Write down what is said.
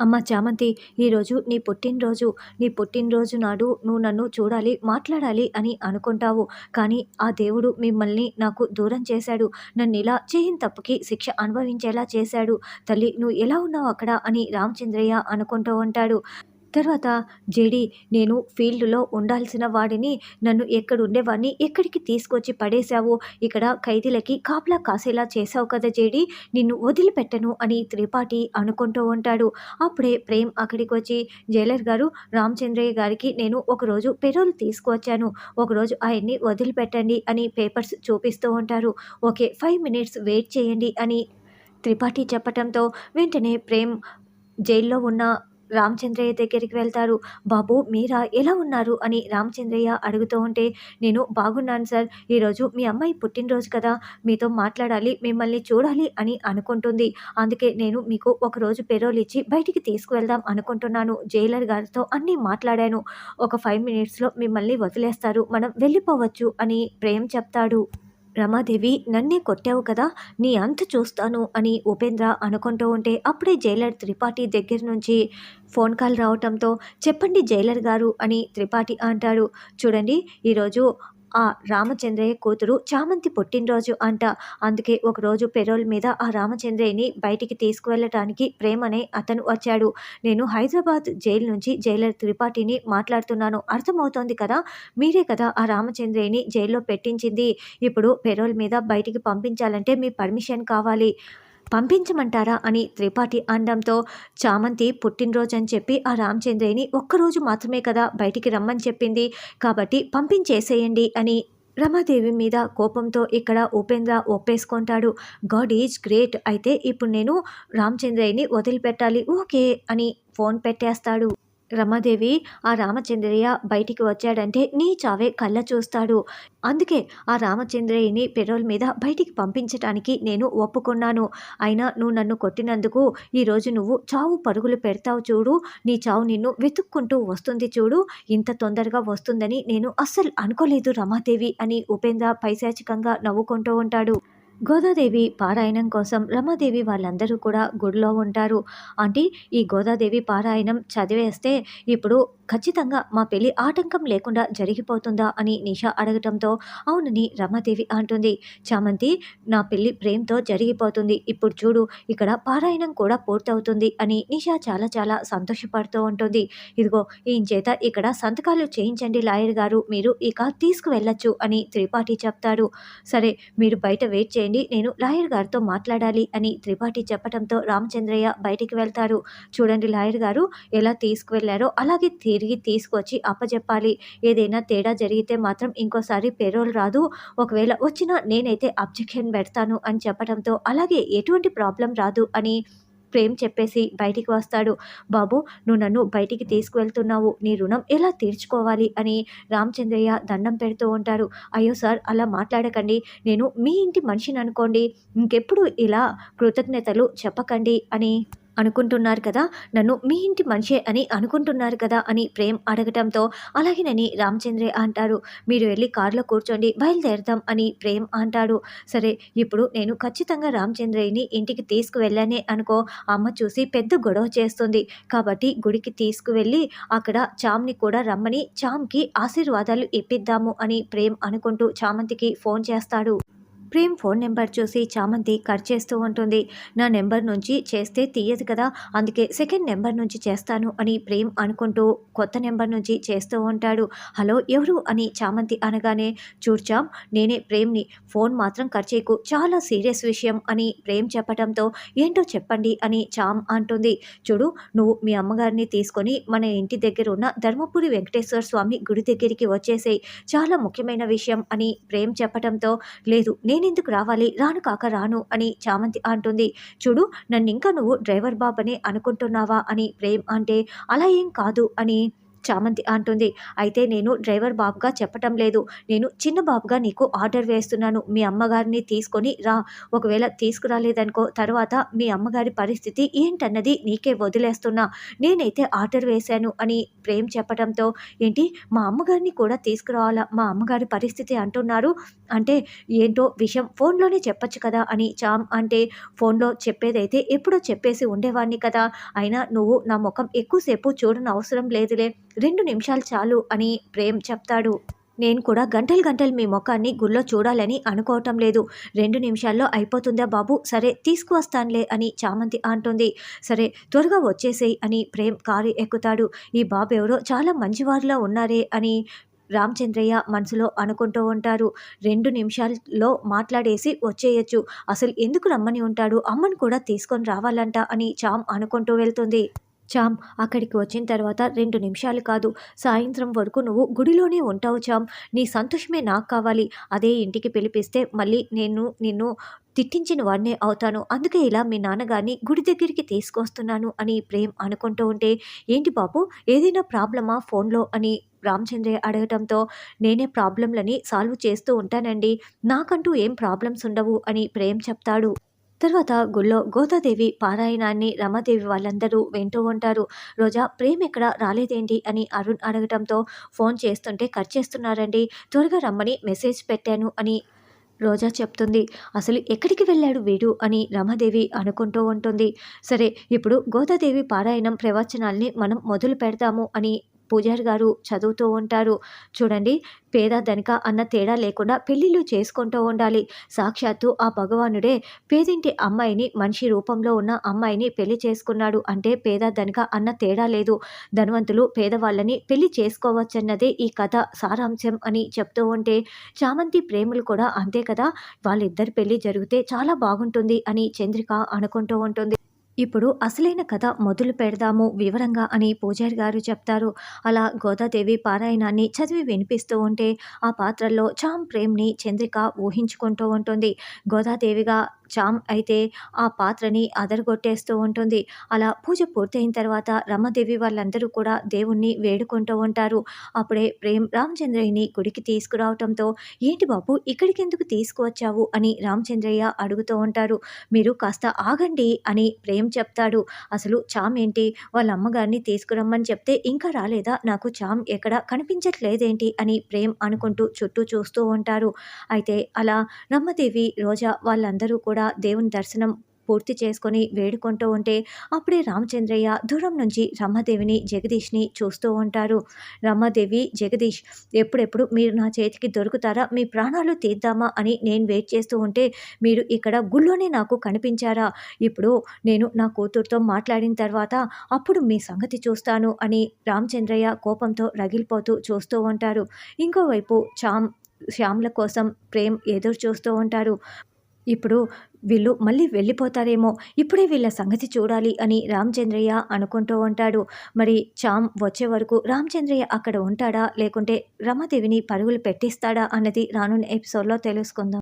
అమ్మ చామంతి ఈరోజు నీ పుట్టినరోజు. నీ పుట్టినరోజు నాడు నువ్వు నన్ను చూడాలి మాట్లాడాలి అని అనుకుంటావు. కానీ ఆ దేవుడు మిమ్మల్ని నాకు దూరం చేశాడు. నన్ను ఇలా చేయని తప్పుకి శిక్ష అనుభవించేలా చేశాడు. తల్లి నువ్వు ఎలా ఉన్నావు అక్కడ అని రామచంద్రయ్య అనుకుంటూ ఉంటాడు. తర్వాత జేడి నేను ఫీల్డ్లో ఉండాల్సిన వాడిని నన్ను ఎక్కడుండేవాడిని ఎక్కడికి తీసుకొచ్చి పడేశావు? ఇక్కడ ఖైదీలకి కాపలా కాసేలా చేశావు కదా జేడి? నిన్ను వదిలిపెట్టను అని త్రిపాఠి అనుకుంటూ ఉంటాడు. అప్పుడే ప్రేమ్ అక్కడికి వచ్చి జైలర్ గారు రామచంద్రయ్య గారికి నేను ఒకరోజు పెరోల్ తీసుకువచ్చాను. ఒకరోజు ఆయన్ని వదిలిపెట్టండి అని పేపర్స్ చూపిస్తూ ఉంటారు. ఓకే ఫైవ్ మినిట్స్ వెయిట్ చేయండి అని త్రిపాఠి చెప్పటంతో వెంటనే ప్రేమ్ జైల్లో ఉన్న రామచంద్రయ్య దగ్గరికి వెళ్తారు. బాబు మీరా? ఎలా ఉన్నారు? అని రామచంద్రయ్య అడుగుతూ ఉంటే నేను బాగున్నాను సార్. ఈరోజు మీ అమ్మాయి పుట్టినరోజు కదా. మీతో మాట్లాడాలి మిమ్మల్ని చూడాలి అని అనుకుంటుంది. అందుకే నేను మీకు ఒకరోజు పెరోల్ ఇచ్చి బయటికి తీసుకువెళ్దాం అనుకుంటున్నాను. జైలర్ గారితో అన్నీ మాట్లాడాను. ఒక ఫైవ్ మినిట్స్లో మిమ్మల్ని వదిలేస్తారు. మనం వెళ్ళిపోవచ్చు అని ప్రేమ్ చెప్తాడు. రమాదేవి నన్నే కొట్టావు కదా నీ అంత చూస్తాను అని ఉపేంద్ర అనుకుంటూ ఉంటే అప్పుడే జైలర్ త్రిపాఠి దగ్గర నుంచి ఫోన్ కాల్ రావటంతో చెప్పండి జైలర్ గారు అని త్రిపాఠి అంటాడు. చూడండి ఈరోజు ఆ రామచంద్రయ్య కూతురు చామంతి పుట్టినరోజు అంట. అందుకే ఒకరోజు పెరోల్ మీద ఆ రామచంద్రయ్యని బయటికి తీసుకువెళ్ళటానికి ప్రేమనే అతను వచ్చాడు. నేను హైదరాబాద్ జైలు నుంచి జైలర్ త్రిపాఠిని మాట్లాడుతున్నాను. అర్థమవుతోంది కదా? మీరే కదా ఆ రామచంద్రయ్యని జైల్లో పెట్టించింది. ఇప్పుడు పెరోల్ మీద బయటికి పంపించాలంటే మీ పర్మిషన్ కావాలి. పంపించమంటారా అని త్రిపాఠి అనడంతో చామంతి పుట్టినరోజు అని చెప్పి ఆ రామచంద్రయ్యని ఒక్కరోజు మాత్రమే కదా బయటికి రమ్మని చెప్పింది. కాబట్టి పంపించేసేయండి అని రమాదేవి మీద కోపంతో ఇక్కడ ఉపేంద్ర ఒప్పేసుకుంటాడు. God is great. అయితే ఇప్పుడు నేను రామచంద్రయ్యని వదిలిపెట్టాలి. ఓకే అని ఫోన్ పెట్టేస్తాడు. రమాదేవి ఆ రామచంద్రయ్య బయటికి వచ్చాడంటే నీ చావే కళ్ళ చూస్తాడు. అందుకే ఆ రామచంద్రయ్యని పెరోల్ మీద బయటికి పంపించటానికి నేను ఒప్పుకున్నాను. అయినా నువ్వు నన్ను కొట్టినందుకు ఈరోజు నువ్వు చావు పరుగులు పెడతావు చూడు. నీ చావు నిన్ను వెతుక్కుంటూ వస్తుంది చూడు. ఇంత తొందరగా వస్తుందని నేను అస్సలు అనుకోలేదు రమాదేవి అని ఉపేంద్ర పైశాచికంగా నవ్వుకుంటూ ఉంటాడు. గోదాదేవి పారాయణం కోసం రమాదేవి వాళ్ళందరూ కూడా గుడిలో ఉంటారు. అంటే ఈ గోదాదేవి పారాయణం చదివేస్తే ఇప్పుడు ఖచ్చితంగా మా పెళ్ళి ఆటంకం లేకుండా జరిగిపోతుందా అని నిషా అడగటంతో అవునని రమాదేవి అంటుంది. చామంతి నా పెళ్ళి ప్రేమతో జరిగిపోతుంది. ఇప్పుడు చూడు ఇక్కడ పారాయణం కూడా పూర్తవుతుంది అని నిషా చాలా చాలా సంతోషపడుతూ ఉంటుంది. ఇదిగో ఈయన చేత ఇక్కడ సంతకాలు చేయించండి లాయర్ గారు మీరు ఇక తీసుకువెళ్ళచ్చు అని త్రిపాఠి చెప్తాడు. సరే మీరు బయట వెయిట్ చేయండి. నేను లాయర్ గారితో మాట్లాడాలి అని త్రిపాఠి చెప్పడంతో రామచంద్రయ్య బయటికి వెళ్తారు. చూడండి లాయర్ గారు ఎలా తీసుకువెళ్ళారో అలాగే తిరిగి తీసుకొచ్చి అప్పచెప్పాలి ఏదైనా తేడా జరిగితే మాత్రం ఇంకోసారి పెరోల్ రాదు. ఒకవేళ వచ్చినా నేనైతే అబ్జెక్షన్ పెడతాను అని చెప్పడంతో అలాగే ఎటువంటి ప్రాబ్లం రాదు అని ప్రేమ్ చెప్పేసి బయటికి వస్తాడు. బాబు నువ్వు నన్ను బయటికి తీసుకువెళ్తున్నావు. నీ రుణం ఎలా తీర్చుకోవాలి? అని రామచంద్రయ్య దండం పెడుతూ ఉంటారు అయ్యో సార్ అలా మాట్లాడకండి. నేను మీ ఇంటి మనిషిని అనుకోండి. ఇంకెప్పుడు ఇలా కృతజ్ఞతలు చెప్పకండి అని అనుకుంటున్నారు కదా? నన్ను మీ ఇంటి మనిషే అని అనుకుంటున్నారు కదా? అని ప్రేమ్ అడగటంతో అలాగేనని రామచంద్రే అంటారు. మీరు వెళ్ళి కారులో కూర్చోండి బయలుదేరదాం అని ప్రేమ్ అంటాడు. సరే ఇప్పుడు నేను ఖచ్చితంగా రామచంద్రయ్యని ఇంటికి తీసుకువెళ్ళానే అనుకో అమ్మ చూసి పెద్ద గొడవ చేస్తుంది. కాబట్టి గుడికి తీసుకువెళ్ళి అక్కడ చామ్ని కూడా రమ్మని చామ్కి ఆశీర్వాదాలు ఇప్పిద్దాము అని ప్రేమ్ అనుకుంటూ చామంతికి ఫోన్ చేస్తాడు. ప్రేమ్ ఫోన్ నెంబర్ చూసి చామంతి కట్ చేస్తూ ఉంటుంది. నా నెంబర్ నుంచి చేస్తే తీయదు కదా అందుకే సెకండ్ నెంబర్ నుంచి చేస్తాను అని ప్రేమ్ అనుకుంటూ కొత్త నెంబర్ నుంచి చేస్తూ ఉంటాడు. హలో ఎవరు? అని చామంతి అనగానే చూడ్చాం నేనే ప్రేమ్ని. ఫోన్ మాత్రం కట్ చేయకు చాలా సీరియస్ విషయం అని ప్రేమ్ చెప్పడంతో ఏంటో చెప్పండి అని చామ్ అంటుంది. చూడు నువ్వు మీ అమ్మగారిని తీసుకొని మన ఇంటి దగ్గర ఉన్న ధర్మపురి వెంకటేశ్వర స్వామి గుడి దగ్గరికి వచ్చేసేయి చాలా ముఖ్యమైన విషయం అని ప్రేమ్ చెప్పడంతో లేదు నేను నేనెందుకు రావాలి? రాను కాక రాను అని చామంతి అంటుంది. చూడు నన్ను ఇంకా నువ్వు డ్రైవర్ బాబనే అనుకుంటున్నావా అని ప్రేమ్ అంటే అలా ఏం కాదు అని చామంతి అంటుంది. అయితే నేను డ్రైవర్ బాబుగా చెప్పటం లేదు. నేను చిన్న బాబుగా నీకు ఆర్డర్ వేస్తున్నాను. మీ అమ్మగారిని తీసుకొని రా. ఒకవేళ తీసుకురాలేదనుకో తర్వాత మీ అమ్మగారి పరిస్థితి ఏంటన్నది నీకే వదిలేస్తున్నా. నేనైతే ఆర్డర్ వేశాను అని ప్రేమ్ చెప్పడంతో ఏంటి? మా అమ్మగారిని కూడా తీసుకురావాలా? మా అమ్మగారి పరిస్థితి అంటున్నారు. అంటే ఏంటో విషయం ఫోన్లోనే చెప్పచ్చు కదా అని చామ్ అంటే ఫోన్లో చెప్పేదైతే ఎప్పుడో చెప్పేసి ఉండేవాడిని కదా. అయినా నువ్వు నా ముఖం ఎక్కువసేపు చూడని అవసరం లేదులే. రెండు నిమిషాలు చాలు అని ప్రేమ్ చెప్తాడు. నేను కూడా గంటలు గంటలు మీ ముఖాన్ని గుళ్ళో చూడాలని అనుకోవటం లేదు. రెండు నిమిషాల్లో అయిపోతుందా బాబు? సరే తీసుకువస్తానులే అని చామంతి అంటుంది. సరే త్వరగా వచ్చేసేయి అని ప్రేమ్ కారు ఎక్కుతాడు. ఈ బాబు ఎవరో చాలా మంచివారిలా ఉన్నారే అని రామచంద్రయ్య మనసులో అనుకుంటూ ఉంటారు. రెండు నిమిషాల్లో మాట్లాడేసి వచ్చేయచ్చు. అసలు ఎందుకు రమ్మని ఉంటాడు? అమ్మని కూడా తీసుకొని రావాలంట అని చామ్ అనుకుంటూ వెళ్తుంది. చామ్ అక్కడికి వచ్చిన తర్వాత రెండు నిమిషాలు కాదు సాయంత్రం వరకు నువ్వు గుడిలోనే ఉంటావు చామ్. నీ సంతోషమే నాకు కావాలి. అదే ఇంటికి పిలిపిస్తే మళ్ళీ నేను నిన్ను తిట్టించిన వాడినే అవుతాను. అందుకే ఇలా మీ నాన్నగారిని గుడి దగ్గరికి తీసుకొస్తున్నాను అని ప్రేమ్ అనుకుంటూ ఉంటే ఏంటి బాబు ఏదైనా ప్రాబ్లమా ఫోన్లో అని రామచంద్రయ్య అడగటంతో నేనే ప్రాబ్లంలని సాల్వ్ చేస్తూ ఉంటానండి. నాకంటూ ఏం ప్రాబ్లమ్స్ ఉండవు అని ప్రేమ్ చెప్తాడు. తర్వాత గుళ్ళో గోదాదేవి పారాయణాన్ని రమాదేవి వాళ్ళందరూ వింటూ ఉంటారు. రోజా ప్రేమ్ ఎక్కడ రాలేదేంటి అని అరుణ్ అడగటంతో ఫోన్ చేస్తుంటే కట్ చేస్తున్నారండి. త్వరగా రమ్మని మెసేజ్ పెట్టాను అని రోజా చెప్తుంది. అసలు ఎక్కడికి వెళ్ళాడు వీడు అని రమాదేవి అనుకుంటూ ఉంటుంది. సరే ఇప్పుడు గోదాదేవి పారాయణం ప్రవచనాల్ని మనం మొదలు పెడతాము అని పూజారి గారు చదువుతూ ఉంటారు. చూడండి పేద ధనిక అన్న తేడా లేకుండా పెళ్ళిళ్ళు చేసుకుంటూ ఉండాలి. సాక్షాత్తు ఆ భగవానుడే పేదింటి అమ్మాయిని మనిషి రూపంలో ఉన్న అమ్మాయిని పెళ్ళి చేసుకున్నాడు. అంటే పేద ధనిక అన్న తేడా లేదు. ధనవంతులు పేదవాళ్ళని పెళ్ళి చేసుకోవచ్చన్నదే ఈ కథ సారాంశం అని చెప్తూ ఉంటే చామంతి ప్రేములు కూడా అంతే కదా? వాళ్ళిద్దరి పెళ్ళి జరిగితే చాలా బాగుంటుంది అని చంద్రిక అనుకుంటూ ఉంటుంది. ఇప్పుడు అసలైన కథ మొదలు పెడదాము వివరంగా అని పూజారి గారు చెప్తారు. అలా గోదాదేవి పారాయణాన్ని చదివి వినిపిస్తూ ఉంటే ఆ పాత్రల్లో చామ్ ప్రేమ్ని చంద్రిక ఊహించుకుంటూ ఉంటుంది. గోదాదేవిగా చామ్ అయితే ఆ పాత్రని అదరగొట్టేస్తూ ఉంటుంది. అలా పూజ పూర్తయిన తర్వాత రమ్మదేవి వాళ్ళందరూ కూడా దేవుణ్ణి వేడుకుంటూ ఉంటారు. అప్పుడే ప్రేమ్ రామచంద్రయ్యని గుడికి తీసుకురావటంతో ఏంటి బాబు ఇక్కడికి ఎందుకు తీసుకువచ్చావు? అని రామచంద్రయ్య అడుగుతూ ఉంటారు. మీరు కాస్త ఆగండి అని ప్రేమ్ చెప్తాడు. అసలు చామ్ ఏంటి? వాళ్ళ అమ్మగారిని తీసుకురమ్మని చెప్తే ఇంకా రాలేదా? నాకు చామ్ ఎక్కడ కనిపించట్లేదేంటి? అని ప్రేమ్ అనుకుంటూ చుట్టూ చూస్తూ ఉంటారు. అయితే అలా రమ్మదేవి రోజా వాళ్ళందరూ కూడా దేవుని దర్శనం పూర్తి చేసుకొని వేడుకుంటూ ఉంటే అప్పుడే రామచంద్రయ్య దూరం నుంచి రమాదేవిని జగదీష్ని చూస్తూ ఉంటారు. రమాదేవి జగదీష్ ఎప్పుడెప్పుడు మీరు నా చేతికి దొరుకుతారా? మీ ప్రాణాలు తీద్దామా? అని నేను వెయిట్ చేస్తూ ఉంటే మీరు ఇక్కడ గుళ్ళోనే నాకు కనిపించారా? ఇప్పుడు నేను నా కూతురుతో మాట్లాడిన తర్వాత అప్పుడు మీ సంగతి చూస్తాను అని రామచంద్రయ్య కోపంతో రగిలిపోతూ చూస్తూ ఉంటారు. ఇంకోవైపు చామ్ శ్యామ్ల కోసం ప్రేమ్ ఎదురు చూస్తూ ఉంటారు. ఇప్పుడు వీళ్ళు మళ్ళీ వెళ్ళిపోతారేమో ఇప్పుడే వీళ్ళ సంగతి చూడాలి అని రామచంద్రయ్య అనుకుంటూ ఉంటాడు. మరి చామ్ వచ్చే వరకు రామచంద్రయ్య అక్కడ ఉంటాడా? లేకుంటే రమాదేవిని పరుగులు పెట్టిస్తాడా? అన్నది రానున్న ఎపిసోడ్లో తెలుసుకుందాం.